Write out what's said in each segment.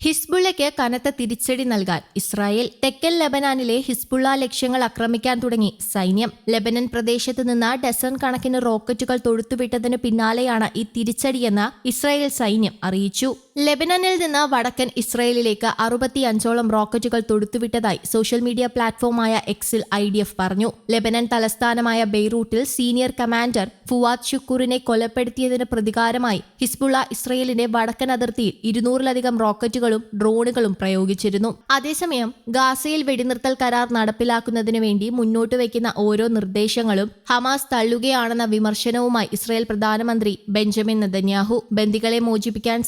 ഹിസ്ബുള്ളയ്ക്ക് കനത്ത തിരിച്ചടി നൽകാൻ ഇസ്രായേൽ തെക്കൻ ലബനാനിലെ ഹിസ്ബുള്ള ലക്ഷ്യങ്ങൾ ആക്രമിക്കാൻ തുടങ്ങി. സൈന്യം ലബനൻ പ്രദേശത്ത് നിന്ന് ഡസൺ കണക്കിന് റോക്കറ്റുകൾ തൊഴുത്തുവിട്ടതിന് പിന്നാലെയാണ് ഈ തിരിച്ചടിയെന്ന് ഇസ്രായേൽ സൈന്യം അറിയിച്ചു. ലെബനനിൽ നിന്ന് വടക്കൻ ഇസ്രയേലിലേക്ക് അറുപത്തി അഞ്ചോളം റോക്കറ്റുകൾ തൊടുത്തുവിട്ടതായി സോഷ്യൽ മീഡിയ പ്ലാറ്റ്ഫോമായ എക്സിൽ ഐ ഡി എഫ് പറഞ്ഞു. ലെബനൻ തലസ്ഥാനമായ ബെയ്റൂട്ടിൽ സീനിയർ കമാൻഡർ ഫുവാദ് ഷുക്കൂറിനെ കൊലപ്പെടുത്തിയതിന് പ്രതികാരമായി ഹിസ്ബുള്ള ഇസ്രയേലിന്റെ വടക്കൻ അതിർത്തിയിൽ ഇരുന്നൂറിലധികം റോക്കറ്റുകളും ഡ്രോണുകളും പ്രയോഗിച്ചിരുന്നു. അതേസമയം ഗാസയിൽ വെടിനിർത്തൽ കരാർ നടപ്പിലാക്കുന്നതിനു വേണ്ടി മുന്നോട്ട് വയ്ക്കുന്ന ഓരോ നിർദ്ദേശങ്ങളും ഹമാസ് തള്ളുകയാണെന്ന വിമർശനവുമായി ഇസ്രയേൽ പ്രധാനമന്ത്രി ബെഞ്ചമിൻ നെതന്യാഹു ബന്ദികളെ മോചിപ്പിക്കാൻ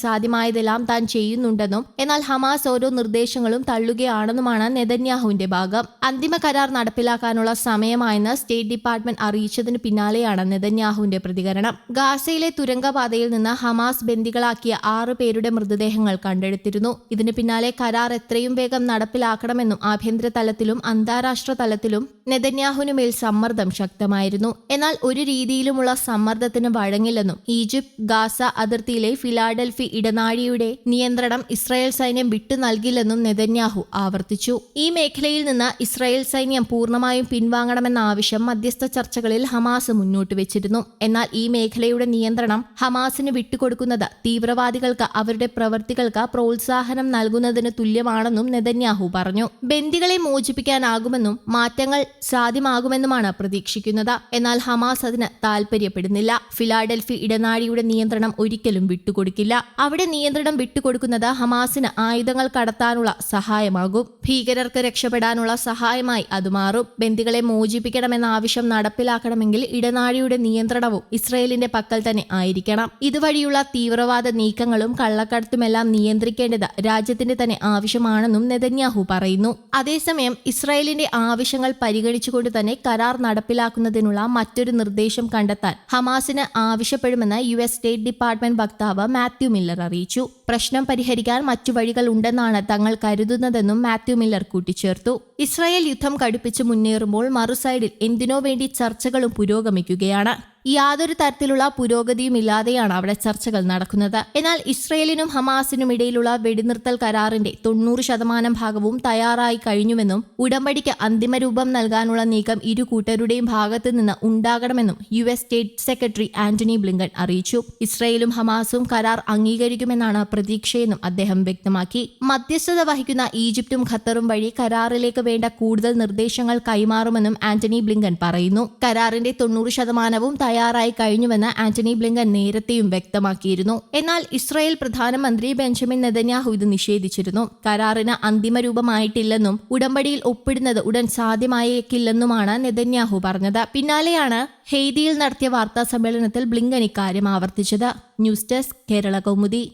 സാധ്യമായതെല്ലാം താൻ ചെയ്യുന്നുണ്ടെന്നും എന്നാൽ ഹമാസ് ഓരോ നിർദ്ദേശങ്ങളും തള്ളുകയാണെന്നുമാണ് നെതന്യാഹുവിന്റെ ഭാഗം. അന്തിമ കരാർ നടപ്പിലാക്കാനുള്ള സമയമായെന്ന് സ്റ്റേറ്റ് ഡിപ്പാർട്ട്മെന്റ് അറിയിച്ചതിന് പിന്നാലെയാണ് നെതന്യാഹുവിന്റെ പ്രതികരണം. ഗാസയിലെ തുരങ്കപാതയിൽ നിന്ന് ഹമാസ് ബന്ദികളാക്കിയ ആറ് പേരുടെ മൃതദേഹങ്ങൾ കണ്ടെടുത്തിരുന്നു. ഇതിന് പിന്നാലെ കരാർ എത്രയും വേഗം നടപ്പിലാക്കണമെന്നും ആഭ്യന്തര തലത്തിലും അന്താരാഷ്ട്ര തലത്തിലും നെതന്യാഹുവിന് മേൽ സമ്മർദ്ദം ശക്തമായിരുന്നു. എന്നാൽ ഒരു രീതിയിലുമുള്ള സമ്മർദ്ദത്തിന് വഴങ്ങില്ലെന്നും ഈജിപ്ത് ഗാസ അതിർത്തിയിലെ ഫിലാഡൽഫി ഇടനാഴിയുടെ നിയന്ത്രണം ഇസ്രായേൽ സൈന്യം വിട്ടു നൽകില്ലെന്നും നെതന്യാഹു ആവർത്തിച്ചു. ഈ മേഖലയിൽ നിന്ന് ഇസ്രായേൽ സൈന്യം പൂർണമായും പിൻവാങ്ങണമെന്ന ആവശ്യം മധ്യസ്ഥ ചർച്ചകളിൽ ഹമാസ് മുന്നോട്ട് വെച്ചിരുന്നു. എന്നാൽ ഈ മേഖലയുടെ നിയന്ത്രണം ഹമാസിന് വിട്ടുകൊടുക്കുന്നത് തീവ്രവാദികൾക്ക് അവരുടെ പ്രവർത്തികൾക്ക് പ്രോത്സാഹനം നൽകുന്നതിന് തുല്യമാണെന്നും നെതന്യാഹു പറഞ്ഞു. ബന്ദികളെ മോചിപ്പിക്കാനാകുമെന്നും മാറ്റങ്ങൾ സാധ്യമാകുമെന്നുമാണ് പ്രതീക്ഷിക്കുന്നത്. എന്നാൽ ഹമാസ് അതിന് താൽപര്യപ്പെടുന്നില്ല. ഫിലാഡൽഫി ഇടനാഴിയുടെ നിയന്ത്രണം ഒരിക്കലും വിട്ടുകൊടുക്കില്ല. അവിടെ നിയന്ത്രണം വിട്ടുകൊടുക്കുന്നത് ഹമാസിന് ആയുധങ്ങൾ കടത്താനുള്ള സഹായമാകും. ഭീകരർക്ക് രക്ഷപ്പെടാനുള്ള സഹായമായി അത് മാറും. ബന്ദികളെ മോചിപ്പിക്കണമെന്ന ആവശ്യം നടപ്പിലാക്കണമെങ്കിൽ ഇടനാഴിയുടെ നിയന്ത്രണവും ഇസ്രയേലിന്റെ പക്കൽ തന്നെ ആയിരിക്കണം. ഇതുവഴിയുള്ള തീവ്രവാദ നീക്കങ്ങളും കള്ളക്കടത്തുമെല്ലാം നിയന്ത്രിക്കേണ്ടത് രാജ്യത്തിന്റെ തന്നെ ആവശ്യമാണെന്നും നെതന്യാഹു പറയുന്നു. അതേസമയം ഇസ്രായേലിന്റെ ആവശ്യങ്ങൾ പരിഗണിച്ചുകൊണ്ട് തന്നെ കരാർ നടപ്പിലാക്കുന്നതിനുള്ള മറ്റൊരു നിർദ്ദേശം കണ്ടെത്താൻ ഹമാസിന് ആവശ്യപ്പെടുമെന്ന് യു എസ് സ്റ്റേറ്റ് ഡിപ്പാർട്ട്മെന്റ് വക്താവ് മാത്യു മില്ലർ അറിയിച്ചു. പ്രശ്നം പരിഹരിക്കാൻ മറ്റു വഴികൾ ഉണ്ടെന്നാണ് തങ്ങൾ കരുതുന്നതെന്നും മാത്യു മില്ലർ കൂട്ടിച്ചേർത്തു. ഇസ്രായേൽ യുദ്ധം കടുപ്പിച്ച് മുന്നേറുമ്പോൾ മറുസൈഡിൽ എന്തിനോ വേണ്ടി ചർച്ചകളും പുരോഗമിക്കുകയാണ്. യാതൊരു തരത്തിലുള്ള പുരോഗതിയും ഇല്ലാതെയാണ് അവിടെ ചർച്ചകൾ നടക്കുന്നത്. എന്നാൽ ഇസ്രയേലിനും ഹമാസിനും ഇടയിലുള്ള വെടിനിർത്തൽ കരാറിന്റെ തൊണ്ണൂറ് ശതമാനം ഭാഗവും തയ്യാറായി കഴിഞ്ഞുവെന്നും ഉടമ്പടിക്ക് അന്തിമരൂപം നൽകാനുള്ള നീക്കം ഇരു കൂട്ടരുടെയും ഭാഗത്തു നിന്ന് ഉണ്ടാകണമെന്നും U S state secretary Antony Blinken അറിയിച്ചു. ഇസ്രയേലും ഹമാസും കരാർ അംഗീകരിക്കുമെന്നാണ് പ്രതീക്ഷയെന്നും അദ്ദേഹം വ്യക്തമാക്കി. മധ്യസ്ഥത വഹിക്കുന്ന ഈജിപ്തും ഖത്തറും വഴി കരാറിലേക്ക് വേണ്ട കൂടുതൽ നിർദ്ദേശങ്ങൾ കൈമാറുമെന്നും ആന്റണി ബ്ലിങ്കൻ പറയുന്നു. കരാറിന്റെ തൊണ്ണൂറ് ശതമാനവും തയ്യാറായി കഴിഞ്ഞുവെന്ന് ആന്റണി ബ്ലിങ്കൻ നേരത്തെയും വ്യക്തമാക്കിയിരുന്നു. എന്നാൽ ഇസ്രായേൽ പ്രധാനമന്ത്രി ബെഞ്ചമിൻ നെതന്യാഹു ഇത് നിഷേധിച്ചിരുന്നു. കരാറിന് അന്തിമ രൂപമായിട്ടില്ലെന്നും ഉടമ്പടിയിൽ ഒപ്പിടുന്നത് ഉടൻ സാധ്യമായേക്കില്ലെന്നുമാണ് നെതന്യാഹു പറഞ്ഞത്. പിന്നാലെയാണ് ഹെയ്തിയിൽ നടത്തിയ വാർത്താ സമ്മേളനത്തിൽ ബ്ലിങ്കൻ ഇക്കാര്യം ആവർത്തിച്ചത്. News desk Kerala Kaumudi.